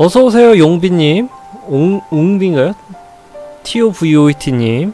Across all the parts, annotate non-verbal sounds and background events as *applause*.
어서오세요 용비님. 옹, 옹비인가요? TOVOET님.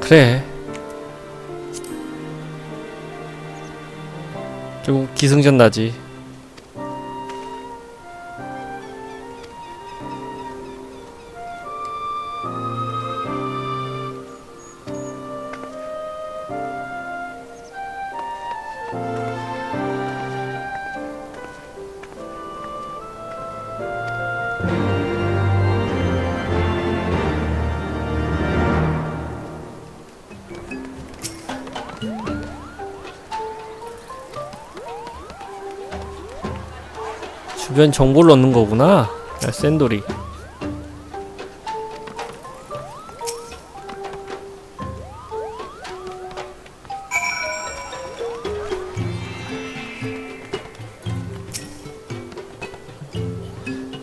그래. 결국 기승전 나지 주변 정보를 얻는 거구나. 야, 센돌이.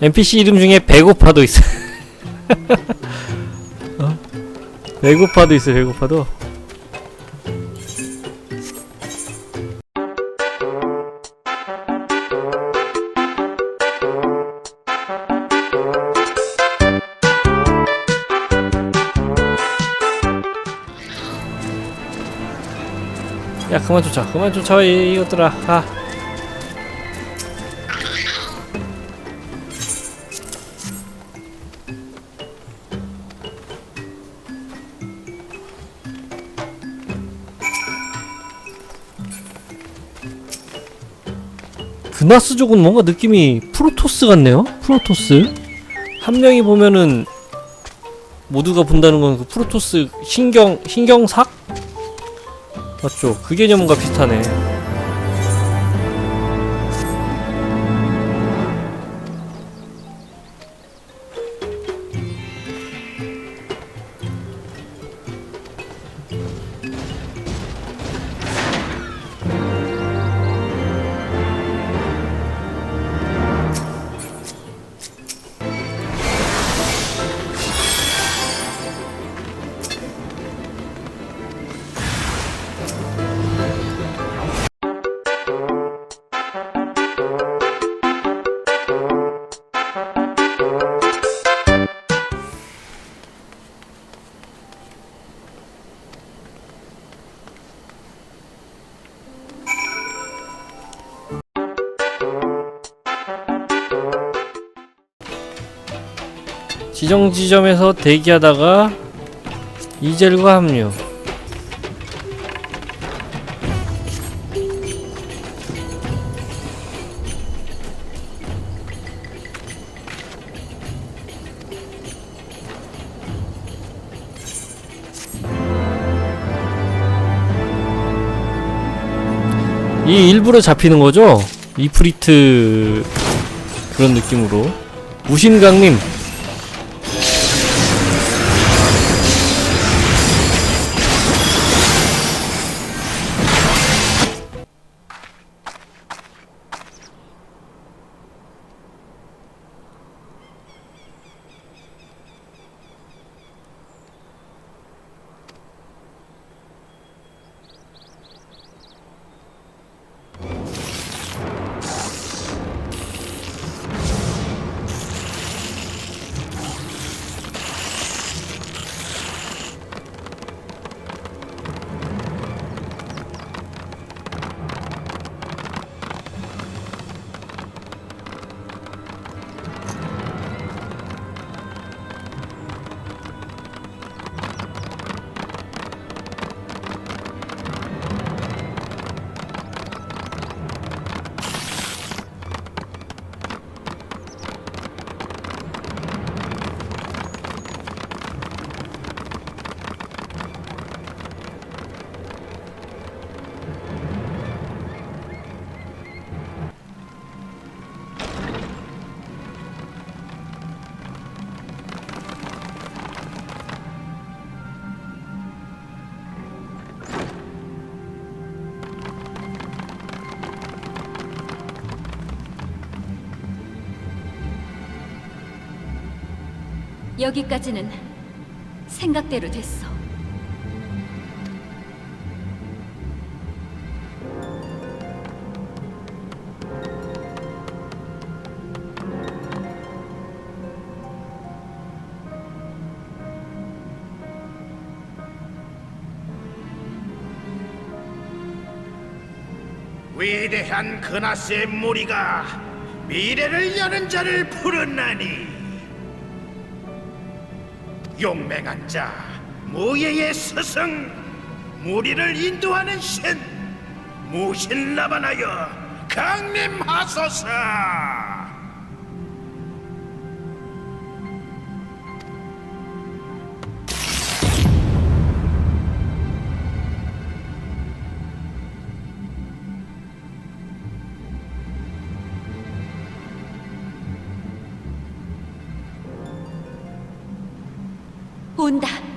NPC 이름 중에 배고파도 있어. *laughs* 어? 배고파도 있어, 배고파도. 야, 그만 쫓아, 그만 쫓아, 이, 이것들아. 가. 그나스족은 뭔가 느낌이 프로토스 같네요? 프로토스? 한 명이 보면은 모두가 본다는 건 그 프로토스 신경, 신경삭? 맞죠? 그 개념과 비슷하네. 지정 지점에서 대기하다가 이젤과 합류. 이 일부러 잡히는 거죠? 이프리트 그런 느낌으로 무신강님 여기까지는 생각대로 됐어. 위대한 그나스의 무리가 미래를 여는 자를 부르나니 용맹한 자 무예의 스승 무리를 인도하는 신 무신라반하여 강림하소서 온다.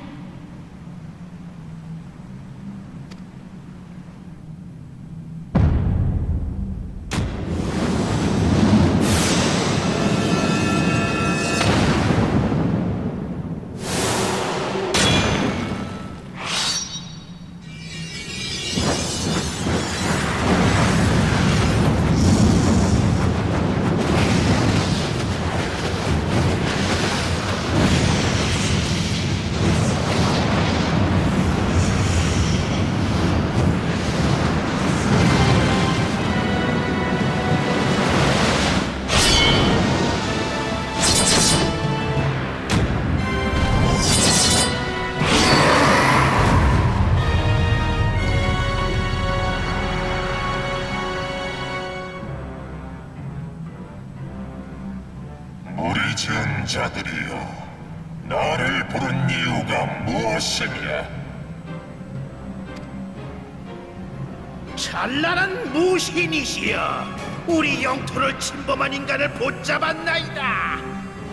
영토를 침범한 인간을 붙잡았나이다.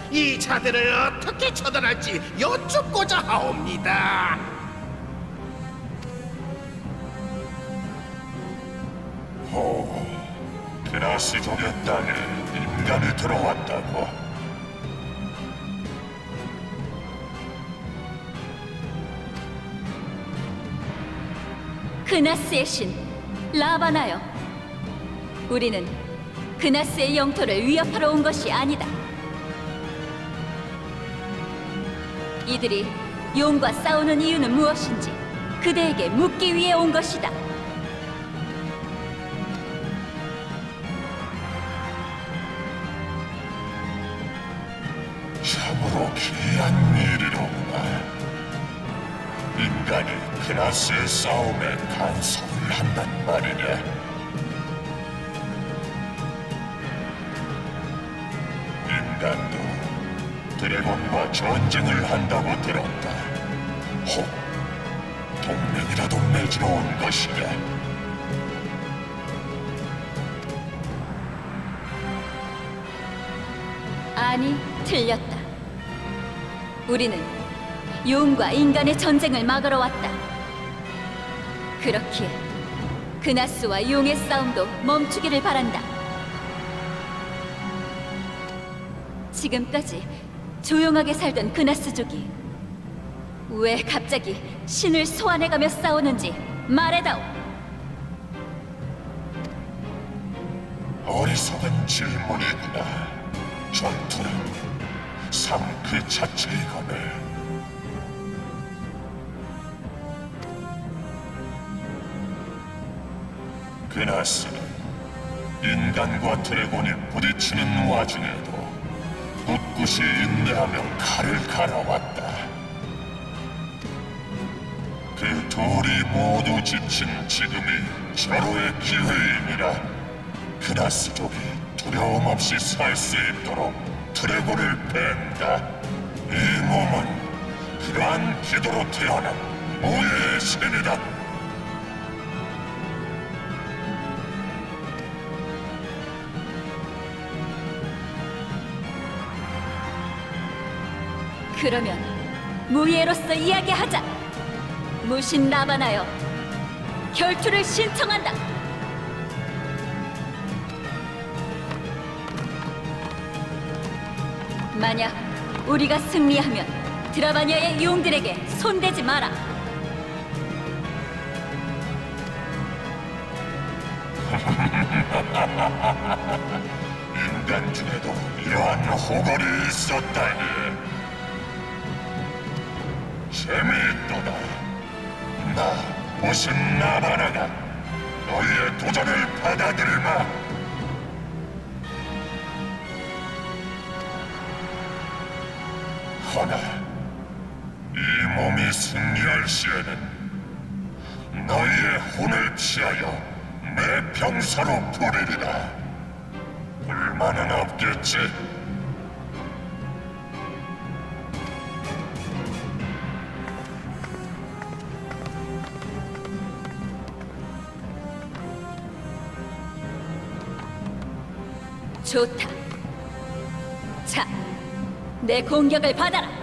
이 자들을 어떻게 처단할지 여쭙고자 하옵니다. 호 그라스족의 땅에 인간이 들어왔다고. 그나스의 신 라바나여. 우리는 그나스의 영토를 위협하러 온 것이 아니다. 이들이 용과 싸우는 이유는 무엇인지 그대에게 묻기 위해 온 것이다. 참으로 기이한 일이로구나 인간이 그라스의 싸움에 간섭을 한단 말이냐 드래곤과 전쟁을 한다고 들었다 혹 동맹이라도 맺으러 온 것이냐 아니, 틀렸다. 우리는 용과 인간의 전쟁을 막으러 왔다. 그렇기에 그나스와 용의 싸움도 멈추기를 바란다. 지금까지 조용하게 살던 그나스족이 왜 갑자기 신을 소환해가며 싸우는지 말해다오. 어리석은 질문이구나. 전투는 삶 그 자체이거늘. 그나스는 인간과 드래곤이 부딪히는 와중에도 꿋꿋이 인내하며 칼을 갈아왔다. 그 둘이 모두 지친 지금이 절호의 기회이니라. 그나스족이 두려움 없이 살 수 있도록 드래곤을 뺀다. 이 몸은 그러한 기도로 태어난 무예의 신이다. 그러면 무예로서 이야기하자. 무신 나바나여, 결투를 신청한다. 만약 우리가 승리하면 드라바니아의 용들에게 손대지 마라. *laughs* 인간 중에도 이러한 호걸이 있었다니. 재미있도다. 나 무슨 나바나가 너희의 도전을 받아들이마. 허나 이 몸이 승리할 시에는 너희의 혼을 취하여 내 병사로 부리리라. 불만은 없겠지. 좋다. 자, 내 공격을 받아라.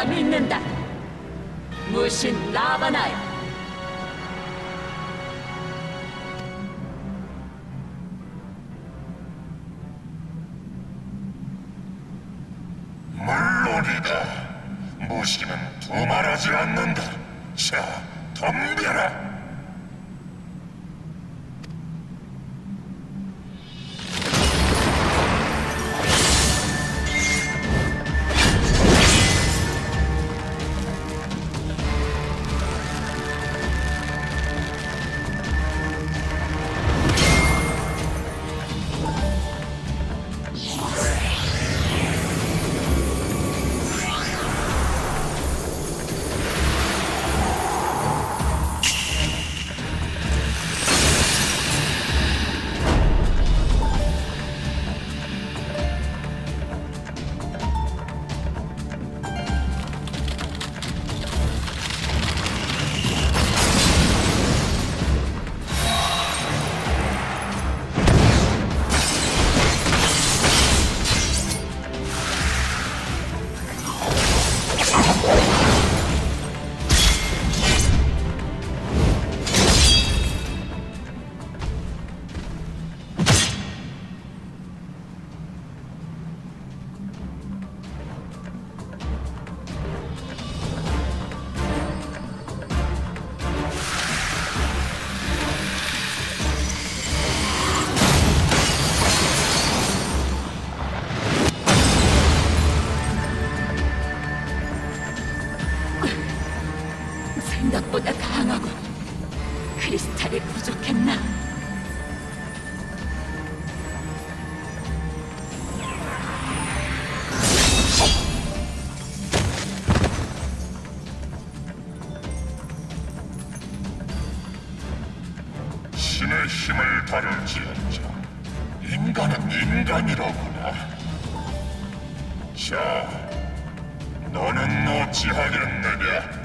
지키리라 믿는다. 무신 라바나야. 물론이다. 무시는 두말하지 않는다. 자, 덤벼라. 다룰지언정 인간은 인간이로구나. 자, 너는 어찌하겠느냐?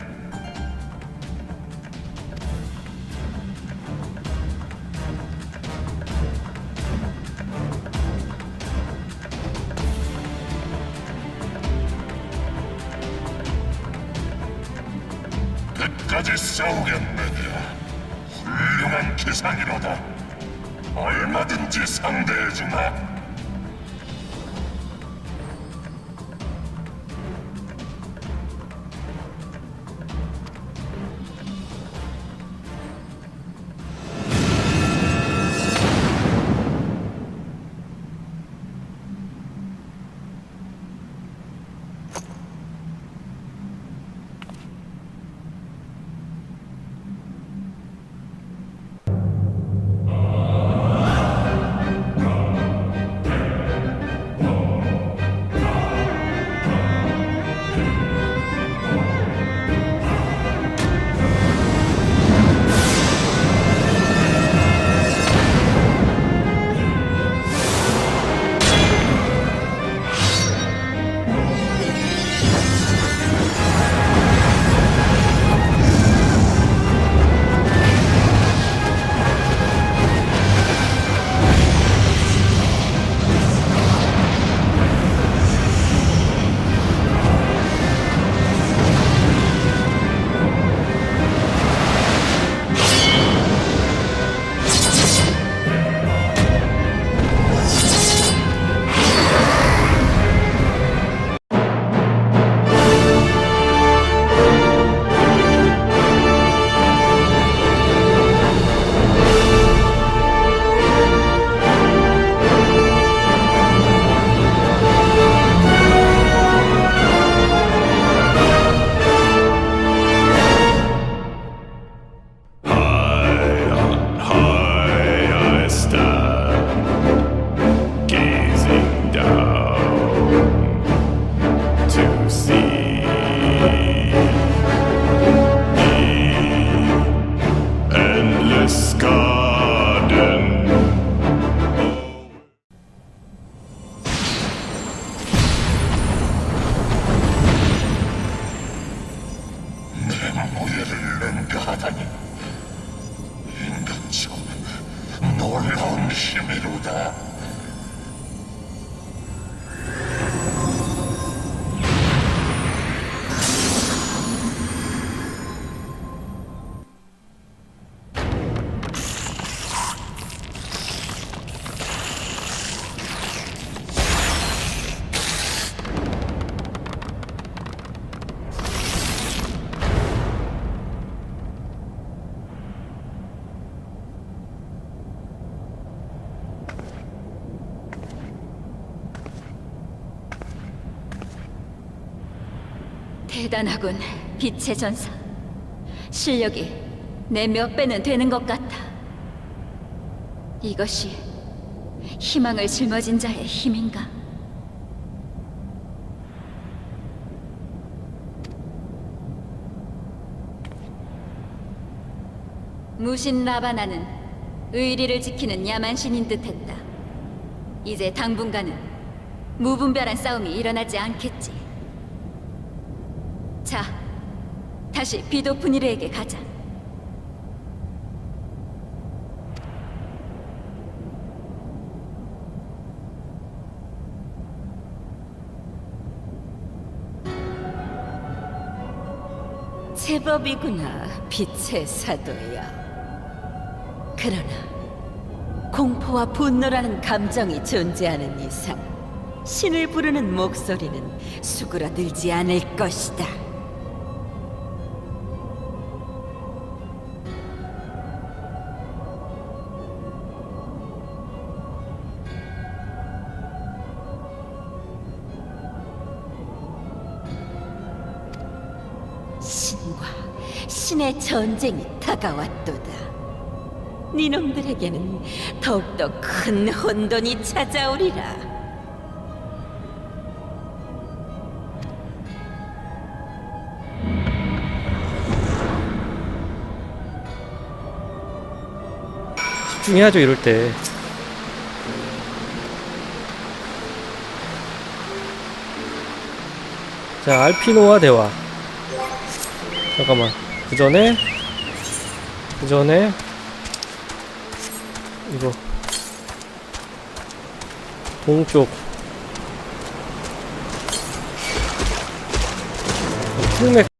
대단하군, 빛의 전사. 실력이 내 몇 배는 되는 것 같아. 이것이 희망을 짊어진 자의 힘인가? 무신 라바나는 의리를 지키는 야만신인 듯했다. 이제 당분간은 무분별한 싸움이 일어나지 않겠지. 자, 다시 비도프니르에게 가자. 제법이구나, 빛의 사도야. 그러나 공포와 분노라는 감정이 존재하는 이상 신을 부르는 목소리는 수그러들지 않을 것이다. 신의 전쟁이 다가왔도다. 니놈들에게는 더욱더 큰 혼돈이 찾아오리라. 집중해야죠 이럴 때. 자 알피노와 대화. 잠깐만. 그 전에 그 전에 이거 동쪽. 풍맥